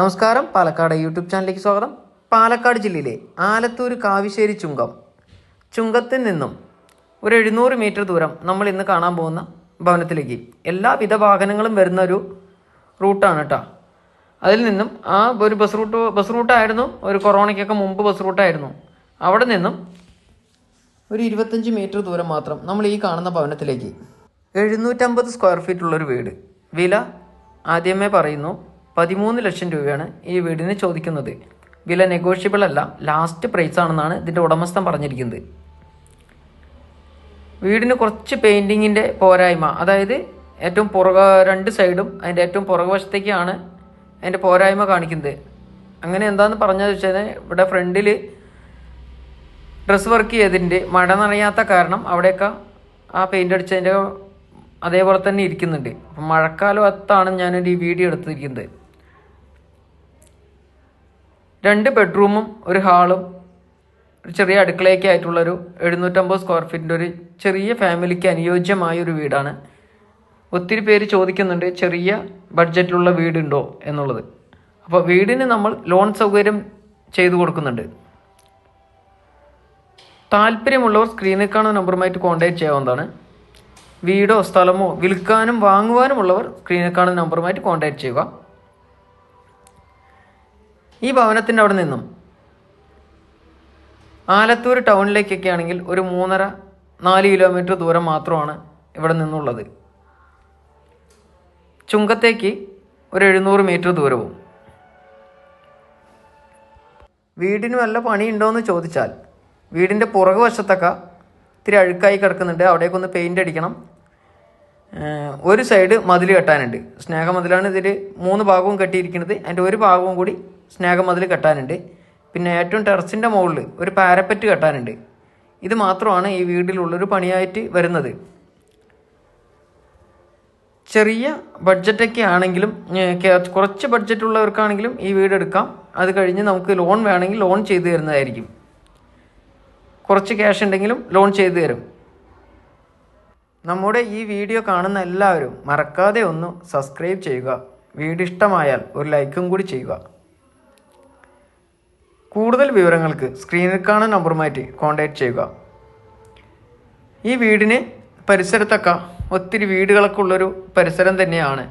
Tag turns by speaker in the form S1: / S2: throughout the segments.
S1: നമസ്കാരം. പാലക്കാട് യൂട്യൂബ് ചാനലിലേക്ക് സ്വാഗതം. പാലക്കാട് ജില്ലയിലെ ആലത്തൂർ കാവിശ്ശേരി ചുങ്കം. ചുങ്കത്തിൽ നിന്നും ഒരു എഴുന്നൂറ് മീറ്റർ ദൂരം നമ്മൾ ഇന്ന് കാണാൻ പോകുന്ന ഭവനത്തിലേക്ക് എല്ലാവിധ വാഹനങ്ങളും വരുന്ന ഒരു റൂട്ടാണ് കേട്ടോ അതിൽ നിന്നും ആ ഒരു ബസ് റൂട്ട് ബസ് റൂട്ടായിരുന്നു. ഒരു കൊറോണയ്ക്കൊക്കെ മുമ്പ് ബസ് റൂട്ടായിരുന്നു. അവിടെ നിന്നും ഒരു ഇരുപത്തഞ്ച് മീറ്റർ ദൂരം മാത്രം നമ്മൾ ഈ കാണുന്ന ഭവനത്തിലേക്ക്. എഴുന്നൂറ്റമ്പത് സ്ക്വയർ ഫീറ്റ് ഉള്ളൊരു വീട്. വില ആദ്യമേ പറയുന്നു പതിമൂന്ന് ലക്ഷം രൂപയാണ് ഈ വീടിന് ചോദിക്കുന്നത്. വില നെഗോഷ്യബിൾ അല്ല ലാസ്റ്റ് പ്രൈസ് ആണെന്നാണ് ഇതിന്റെ ഉടമസ്ഥൻ പറഞ്ഞിരിക്കുന്നത്. വീടിന് കുറച്ച് പെയിന്റിങ്ങിന്റെ പോരായ്മ അതായത് ഏറ്റവും പുറക രണ്ട് സൈഡും അതിന്റെ ഏറ്റവും പുറകുവശത്തേക്കാണ് അതിന്റെ പോരായ്മ കാണിക്കുന്നത്. അങ്ങനെ എന്താന്ന് പറഞ്ഞാൽ വെച്ചാൽ ഇവിടെ ഫ്രണ്ടിൽ ഡ്രസ് വർക്ക് ചെയ്തതിന്റെ മഴ നനയാത്ത കാരണം അവിടെയൊക്കെ ആ പെയിന്റ് അടിച്ചതിന്റെ അതേപോലെ തന്നെ ഇരിക്കുന്നുണ്ട്. അപ്പം മഴക്കാലത്താണ് ഞാനൊരു വീഡിയോ എടുത്തിരിക്കുന്നത്. രണ്ട് ബെഡ്റൂമും ഒരു ഹാളും ഒരു ചെറിയ അടുക്കളയൊക്കെ ആയിട്ടുള്ളൊരു എഴുന്നൂറ്റമ്പത് സ്ക്വയർ ഫീറ്റിന്റെ ഒരു ചെറിയ ഫാമിലിക്ക് അനുയോജ്യമായ ഒരു വീടാണ്. ഒത്തിരി പേര് ചോദിക്കുന്നുണ്ട് ചെറിയ ബഡ്ജറ്റിലുള്ള വീടുണ്ടോ? എന്നുള്ളത്. അപ്പോൾ വീടിന് നമ്മൾ ലോൺ സൗകര്യം ചെയ്തു കൊടുക്കുന്നുണ്ട്. താല്പര്യമുള്ളവർ സ്ക്രീനിൽ കാണുന്ന നമ്പറുമായിട്ട് കോൺടാക്റ്റ് ചെയ്യാവുന്നതാണ്. വീടോ സ്ഥലമോ വിൽക്കാനും വാങ്ങുവാനുമുള്ളവർ സ്ക്രീനിൽ കാണുന്ന നമ്പറുമായിട്ട് കോൺടാക്ട് ചെയ്യുക. ഈ ഭവനത്തിന്റെ അവിടെ നിന്നും ആലത്തൂർ ടൗണിലേക്കൊക്കെ ആണെങ്കിൽ ഒരു മൂന്നര നാല് കിലോമീറ്റർ ദൂരം മാത്രമാണ് ഇവിടെ നിന്നുള്ളത്. ചുങ്കത്തേക്ക് ഒരു എഴുന്നൂറ് മീറ്റർ ദൂരവും. വീടിന് വല്ല പണിയുണ്ടോയെന്ന് ചോദിച്ചാൽ വീടിന്റെ പുറകുവശത്തൊക്കെ ഇത്തിരി അഴുക്കായി കിടക്കുന്നുണ്ട്. അവിടേക്കൊന്ന് പെയിന്റ് അടിക്കണം. ഒരു സൈഡ് മതിൽ കെട്ടാനുണ്ട്. സ്നേഹമതിലാണ് ഇതിൽ മൂന്ന് ഭാഗവും കെട്ടിയിരിക്കുന്നത്. അതിന്റെ ഒരു ഭാഗവും കൂടി സ്നേഹമതിൽ കെട്ടാനുണ്ട്. പിന്നെ ഏറ്റവും ടെറസിന്റെ മുകളിൽ ഒരു പാരപ്പറ്റ് കെട്ടാനുണ്ട്. ഇത് മാത്രമാണ് ഈ വീട്ടിലുള്ളൊരു പണിയായിട്ട് വരുന്നത്. ചെറിയ ബഡ്ജറ്റൊക്കെ ആണെങ്കിലും കുറച്ച് ബഡ്ജറ്റ് ഉള്ളവർക്കാണെങ്കിലും ഈ വീട് എടുക്കാം. അത് കഴിഞ്ഞ് നമുക്ക് ലോൺ വേണമെങ്കിൽ ലോൺ ചെയ്തു തരുന്നതായിരിക്കും. കുറച്ച് ക്യാഷ് ഉണ്ടെങ്കിലും ലോൺ ചെയ്തു തരും. നമ്മുടെ ഈ വീഡിയോ കാണുന്ന എല്ലാവരും മറക്കാതെ ഒന്ന് സബ്സ്ക്രൈബ് ചെയ്യുക. വീഡിയോ ഇഷ്ടമായാൽ ഒരു ലൈക്കും കൂടി ചെയ്യുക. കൂടുതൽ വിവരങ്ങൾക്ക് സ്ക്രീനിൽ കാണുന്ന നമ്പറുമായിട്ട് കോൺടാക്റ്റ് ചെയ്യുക. ഈ വീടിന് പരിസരത്തൊക്കെ ഒത്തിരി വീടുകളൊക്കെ ഉള്ളൊരു പരിസരം തന്നെയാണ്.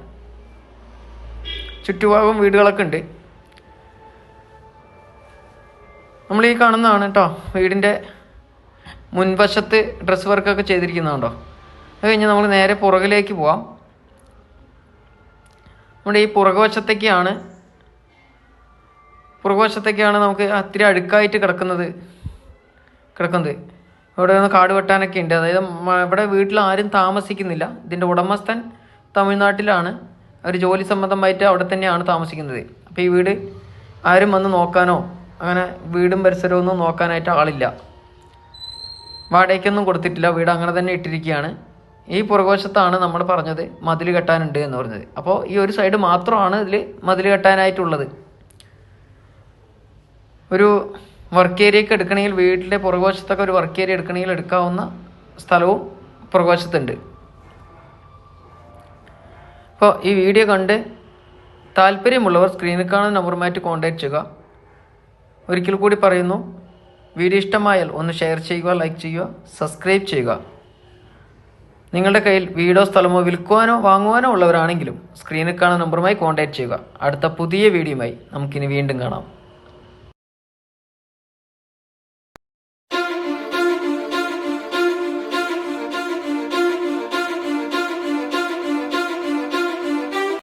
S1: ചുറ്റുഭാഗം വീടുകളൊക്കെ ഉണ്ട്. നമ്മൾ ഈ കാണുന്നതാണ് കേട്ടോ വീടിന്റെ മുൻവശത്ത് ഡ്രസ് വർക്കൊക്കെ ചെയ്തിരിക്കുന്നതുണ്ടോ അത് കഴിഞ്ഞ് നമ്മൾ നേരെ പുറകിലേക്ക് പോവാം. നമ്മുടെ ഈ പുറകുവശത്തേക്കാണ് പുറകുവശത്തേക്കാണ് നമുക്ക് അത്തിരി അടുക്കായിട്ട് കിടക്കുന്നത് കിടക്കുന്നത്. ഇവിടെ നിന്ന് കാട് വെട്ടാനൊക്കെ ഉണ്ട്. അതായത് ഇവിടെ വീട്ടിൽ ആരും താമസിക്കുന്നില്ല. ഇതിന്റെ ഉടമസ്ഥൻ തമിഴ്നാട്ടിലാണ്. അവർ ജോലി സംബന്ധമായിട്ട് അവിടെ തന്നെയാണ് താമസിക്കുന്നത്. അപ്പോൾ ഈ വീട് ആരും വന്ന് നോക്കാനോ അങ്ങനെ വീടും പരിസരവും ഒന്നും നോക്കാനായിട്ട് ആളില്ല. വാടകയ്ക്കൊന്നും കൊടുത്തിട്ടില്ല. വീട് അങ്ങനെ തന്നെ ഇട്ടിരിക്കുകയാണ്. ഈ പുറകുവശത്താണ് നമ്മൾ പറഞ്ഞത് മതിൽ കെട്ടാനുണ്ട് എന്ന് പറഞ്ഞത്. അപ്പോൾ ഈ ഒരു സൈഡ് മാത്രമാണ് ഇതിൽ മതിൽ കെട്ടാനായിട്ടുള്ളത്. ഒരു വർക്ക് ഏരിയയൊക്കെ എടുക്കണമെങ്കിൽ വീട്ടിലെ പുറകുവശത്തൊക്കെ ഒരു വർക്ക് ഏരിയ എടുക്കണമെങ്കിൽ എടുക്കാവുന്ന സ്ഥലവും പുറകുവശത്തുണ്ട്. അപ്പോൾ ഈ വീഡിയോ കണ്ട് താല്പര്യമുള്ളവർ സ്ക്രീനിൽ കാണുന്ന നമ്പറുമായിട്ട് കോൺടാക്ട് ചെയ്യുക. ഒരിക്കൽ കൂടി പറയുന്നു വീഡിയോ ഇഷ്ടമായാൽ ഒന്ന് ഷെയർ ചെയ്യുക ലൈക്ക് ചെയ്യുക സബ്സ്ക്രൈബ് ചെയ്യുക. നിങ്ങളുടെ കയ്യിൽ വീടോ സ്ഥലമോ വിൽക്കുവാനോ വാങ്ങുവാനോ ഉള്ളവരാണെങ്കിലും സ്ക്രീനിൽ കാണുന്ന നമ്പറുമായി കോൺടാക്ട് ചെയ്യുക. അടുത്ത പുതിയ വീഡിയോയുമായി നമുക്കിനി വീണ്ടും കാണാം.